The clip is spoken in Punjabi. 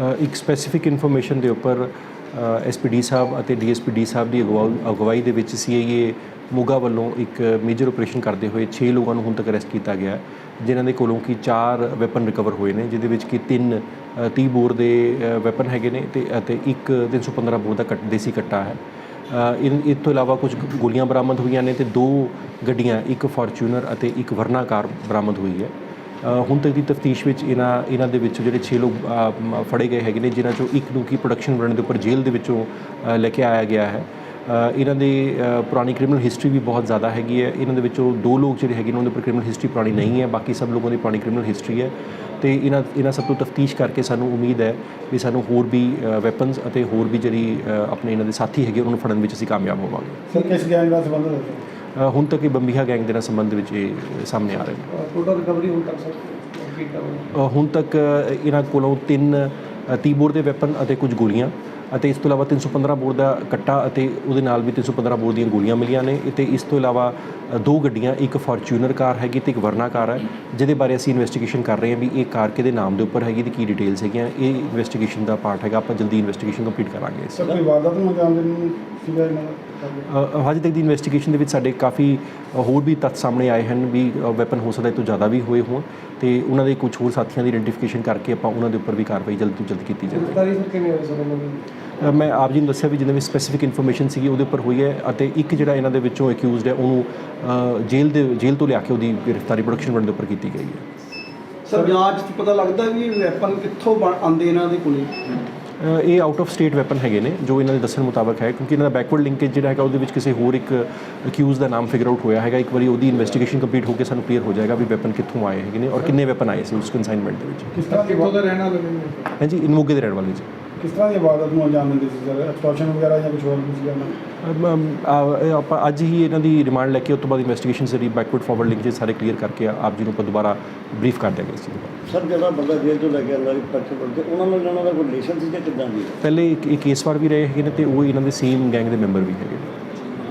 ਇੱਕ ਸਪੈਸੀਫਿਕ ਇਨਫੋਰਮੇਸ਼ਨ ਦੇ ਉੱਪਰ ਐਸਪੀਡੀ ਸਾਹਿਬ ਅਤੇ ਡੀਐਸਪੀਡੀ ਸਾਹਿਬ ਦੀ ਅਗਵਾ- ਅਗਵਾਈ ਦੇ ਵਿੱਚ ਸੀਆਈਏ ਮੋਗਾ ਵੱਲੋਂ ਇੱਕ ਮੇਜਰ ਆਪਰੇਸ਼ਨ ਕਰਦੇ ਹੋਏ 6 ਲੋਕਾਂ ਨੂੰ ਹੁਣ ਤੱਕ ਅਰੈਸਟ ਕੀਤਾ ਗਿਆ ਜਿਨ੍ਹਾਂ ਦੇ ਕੋਲੋਂ ਕੀ 4 ਵੈਪਨ ਰਿਕਵਰ ਹੋਏ ਨੇ ਜਿਹਦੇ ਵਿੱਚ ਕਿ 3 30 ਬੋਰ ਦੇ ਵੈਪਨ ਹੈਗੇ ਨੇ ਤੇ ਅਤੇ ਇੱਕ 315 ਬੋਰ ਦਾ ਕੱਟ ਦੇਸੀ ਕੱਟਾ ਹੈ। ਅ, ਇਨ ਇਸ ਤੋਂ ਇਲਾਵਾ ਕੁਝ ਗੋਲੀਆਂ ਬਰਾਮਦ ਹੋਈਆਂ ਨੇ ਤੇ ਦੋ ਗੱਡੀਆਂ ਇੱਕ ਫੋਰਚੂਨਰ ਅਤੇ ਇੱਕ ਵਰਨਾ ਕਾਰ ਬਰਾਮਦ ਹੋਈ ਹੈ। ਹੁਣ ਤੱਕ ਦੀ ਤਫਤੀਸ਼ ਵਿੱਚ ਇਹਨਾਂ ਇਹਨਾਂ ਦੇ ਵਿੱਚ ਜਿਹੜੇ 6 ਲੋਕ ਫੜੇ ਗਏ ਹੈਗੇ ਨੇ, ਜਿਨ੍ਹਾਂ ਚੋਂ ਇੱਕ ਨੂੰ ਕੀ ਪ੍ਰੋਡਕਸ਼ਨ ਬਣਨ ਦੇ ਉੱਪਰ ਜੇਲ੍ਹ ਦੇ ਵਿੱਚੋਂ ਲੈ ਕੇ ਆਇਆ ਗਿਆ ਹੈ। ਇਹਨਾਂ ਦੀ ਪੁਰਾਣੀ ਕ੍ਰਿਮੀਨਲ ਹਿਸਟਰੀ ਵੀ ਬਹੁਤ ਜ਼ਿਆਦਾ ਹੈਗੀ ਹੈ। ਇਹਨਾਂ ਦੇ ਵਿੱਚੋਂ ਦੋ ਲੋਕ ਜਿਹੜੇ ਹੈਗੇ ਨੇ, ਉਹਨਾਂ ਦੇ ਉੱਪਰ ਕ੍ਰਿਮੀਨਲ ਹਿਸਟਰੀ ਪੁਰਾਣੀ ਨਹੀਂ ਹੈ, ਬਾਕੀ ਸਭ ਲੋਕਾਂ ਦੀ ਪੁਰਾਣੀ ਕ੍ਰਿਮੀਨਲ ਹਿਸਟਰੀ ਹੈ। ਤੇ ਇਹਨਾਂ ਇਹਨਾਂ ਸਭ ਤੋਂ ਤਫਤੀਸ਼ ਕਰਕੇ ਸਾਨੂੰ ਉਮੀਦ ਹੈ ਵੀ ਸਾਨੂੰ ਹੋਰ ਵੀ ਵੈਪਨਸ ਅਤੇ ਹੋਰ ਵੀ ਜਿਹੜੀ ਆਪਣੇ ਇਹਨਾਂ ਦੇ ਸਾਥੀ ਹੈਗੇ, ਉਹਨਾਂ ਨੂੰ ਫੜਨ ਵਿੱਚ ਅਸੀਂ ਕਾਮਯਾਬ ਹੋਵਾਂਗੇ। ਸਰ, ਕਿਸ ਗੈਂਗ ਨਾਲ ਸੰਬੰਧਿਤ ਹੈ? ਹੁਣ ਤੱਕ ਇਹ ਬੰਬੀਹਾ ਗੈਂਗ ਦੇ ਨਾਲ ਸੰਬੰਧ ਵਿੱਚ ਇਹ ਸਾਹਮਣੇ ਆ ਰਹੇ ਨੇ। ਟੋਟਲ ਰਿਕਵਰੀ ਹੁਣ ਤੱਕ ਸਰ ਹੁਣ ਤੱਕ ਇਹਨਾਂ ਕੋਲੋਂ ਤਿੰਨ 30 ਬੋਰ ਦੇ ਵੈਪਨ ਅਤੇ ਕੁਝ ਗੋਲੀਆਂ ਅਤੇ ਇਸ ਤੋਂ ਇਲਾਵਾ 315 ਬੋਰ ਦਾ ਕੱਟਾ ਅਤੇ ਉਹਦੇ ਨਾਲ ਵੀ 315 ਬੋਰ ਦੀਆਂ ਗੋਲੀਆਂ ਮਿਲੀਆਂ ਨੇ। ਅਤੇ ਇਸ ਤੋਂ ਇਲਾਵਾ ਦੋ ਗੱਡੀਆਂ ਇੱਕ ਫੋਰਚੂਨਰ ਕਾਰ ਹੈਗੀ ਤੇ ਇੱਕ ਵਰਨਾ ਕਾਰ ਹੈ ਜਿਹਦੇ ਬਾਰੇ ਅਸੀਂ ਇਨਵੈਸਟੀਗੇਸ਼ਨ ਕਰ ਰਹੇ ਹਾਂ ਵੀ ਇਹ ਕਾਰ ਕਿਹਦੇ ਨਾਮ ਦੇ ਉੱਪਰ ਹੈਗੀ ਤੇ ਕੀ ਡਿਟੇਲਸ ਹੈਗੀਆਂ ਇਹ ਇਨਵੈਸਟੀਗੇਸ਼ਨ ਦਾ ਪਾਰਟ ਹੈਗਾ ਆਪਾਂ ਜਲਦੀ ਇਨਵੈਸਟੀਗੇਸ਼ਨ ਕੰਪਲੀਟ ਕਰਾਂਗੇ ਸਰ ਕੋਈ ਵਾਰਦਾਤ ਨੂੰ ਅੰਜਾਮ ਦੇਣ ਨੂੰ ਸੀਗਾ ਇਹਨਾਂ ਦਾ? ਹਜੇ ਤੱਕ ਦੀ ਇਨਵੈਸਟੀਗੇਸ਼ਨ ਦੇ ਵਿੱਚ ਸਾਡੇ ਕਾਫੀ ਹੋਰ ਵੀ ਤੱਥ ਸਾਹਮਣੇ ਆਏ ਹਨ ਵੀ ਵੈਪਨ ਹੋ ਸਕਦਾ ਇਹ ਤੋਂ ਜ਼ਿਆਦਾ ਵੀ ਹੋਏ ਹੋਣ ਤੇ ਉਹਨਾਂ ਦੇ ਕੁਝ ਹੋਰ ਸਾਥੀਆਂ ਦੀ ਆਇਡੈਂਟੀਫਿਕੇਸ਼ਨ ਕਰਕੇ ਆਪਾਂ ਉਹਨਾਂ ਦੇ ਉੱਪਰ ਵੀ ਕਾਰਵਾਈ ਜਲਦ ਤੋਂ ਜਲਦ ਕੀਤੀ ਜਾਵੇ। ਕਿਵੇਂ ਸਰ ਮੈਂ ਆਪ ਜੀ ਨੂੰ ਦੱਸਿਆ ਵੀ ਜਿੰਨੇ ਵੀ ਸਪੈਸੀਫਿਕ ਇਨਫੋਰਮੇਸ਼ਨ ਸੀਗੀ ਉਹਦੇ ਉੱਪਰ ਹੋਈ ਹੈ ਅਤੇ ਇੱਕ ਜਿਹੜਾ ਇਹਨਾਂ ਦੇ ਵਿੱਚੋਂ ਅਕਿਊਜ਼ਡ ਹੈ ਉਹਨੂੰ ਜੇਲ੍ਹ ਦੇ ਜੇਲ੍ਹ ਤੋਂ ਲਿਆ ਕੇ ਉਹਦੀ ਗ੍ਰਿਫਤਾਰੀ ਪ੍ਰੋਡਕਸ਼ਨ ਬਣਨ ਦੇ ਉੱਪਰ ਕੀਤੀ ਗਈ ਹੈ। ਸਰ ਜਾਂਚ 'ਚ ਪਤਾ ਲੱਗਦਾ ਵੀ ਇਹ ਵੈਪਨ ਕਿੱਥੋਂ ਆਉਂਦੇ ਇਹਨਾਂ ਦੇ ਕੋਲੇ? ਇਹ ਆਊਟ ਆਫ ਸਟੇਟ ਵੈਪਨ ਹੈਗੇ ਨੇ ਜੋ ਇਹਨਾਂ ਦੇ ਦੱਸਣ ਮੁਤਾਬਕ ਹੈ ਕਿਉਂਕਿ ਇਹਨਾਂ ਦਾ ਬੈਕਵਰਡ ਲਿੰਕੇਜ ਜਿਹੜਾ ਹੈਗਾ ਉਹਦੇ ਵਿੱਚ ਕਿਸੇ ਹੋਰ ਇੱਕ ਅਕਿਊਜ਼ ਦਾ ਨਾਮ ਫਿਗਰ ਆਊਟ ਹੋਇਆ ਹੈਗਾ। ਇੱਕ ਵਾਰੀ ਉਹਦੀ ਇਨਵੈਸਟੀਗੇਸ਼ਨ ਕੰਪਲੀਟ ਹੋ ਕੇ ਸਾਨੂੰ ਕਲੀਅਰ ਹੋ ਜਾਏਗਾ ਵੀ ਵੈਪਨ ਕਿੱਥੋਂ ਆਏ ਹੈਗੇ ਨੇ ਔਰ ਕਿੰਨੇ ਵੈਪਨ ਆਏ ਸੀ ਉਸ ਕਨਸਾਈਨਮੈਂਟ ਦੇ ਵਿੱਚ। ਕਿਸ ਤਰ੍ਹਾਂ ਦੀ ਕਿੱਥੋਂ ਦਾ ਰਹਿਣ ਵਾਲੇ ਨੇ? ਹਾਂਜੀ ਇਨ ਮੋਗੇ ਦੇ ਰਹਿਣ ਵਾਲੇ ਜੀ। ਕਿਸ ਤਰ੍ਹਾਂ ਦੀ ਵਾਰਦਾਤ ਨੂੰ ਅੰਜਾਮ ਦਿੰਦੇ ਸੀ ਸਰ ਐਕਸਟੋਰਸ਼ਨ ਵਗੈਰਾ ਜਾਂ ਕੁਝ ਹੋਰ ਦਾ? ਆ, ਇਹ ਆਪਾਂ ਅੱਜ ਹੀ ਇਹਨਾਂ ਦੀ ਰਿਮਾਂਡ ਲੈ ਕੇ ਉਸ ਤੋਂ ਬਾਅਦ ਇਨਵੈਸਟੀਗੇਸ਼ਨ ਸਾਰੀ ਬੈਕਵਰਡ ਫਾਰਵਰਡ ਲਿੰਕੇਜ ਸਾਰੇ ਕਲੀਅਰ ਕਰਕੇ ਆਪ ਜੀ ਨੂੰ ਆਪਾਂ ਦੁਬਾਰਾ ਬਰੀਫ ਕਰ ਦਿਆਂਗੇ ਇਸ ਚੀਜ਼ ਬਾਰੇ। ਸਰ ਜਿਹੜਾ ਬੰਦਾ ਜੇਲ੍ਹ ਤੋਂ ਲੈ ਕੇ ਆਉਂਦਾ ਵੀ ਪਰਚੇ ਪੜਦੇ ਉਹਨਾਂ ਨਾਲ ਇਹਨਾਂ ਦਾ ਕੋਈ ਰਿਲੇਸ਼ਨ ਸੀ ਜਾਂ ਕਿੱਦਾਂ ਜੀ ਪਹਿਲੇ ਇੱਕ ਕੇਸ ਵਾਰ ਵੀ ਰਹੇ ਹੈਗੇ ਨੇ ਤੇ ਉਹ ਇਹਨਾਂ ਦੇ ਸੇਮ ਗੈਂਗ ਦੇ ਮੈਂਬਰ ਵੀ ਹੈਗੇ ਨੇ।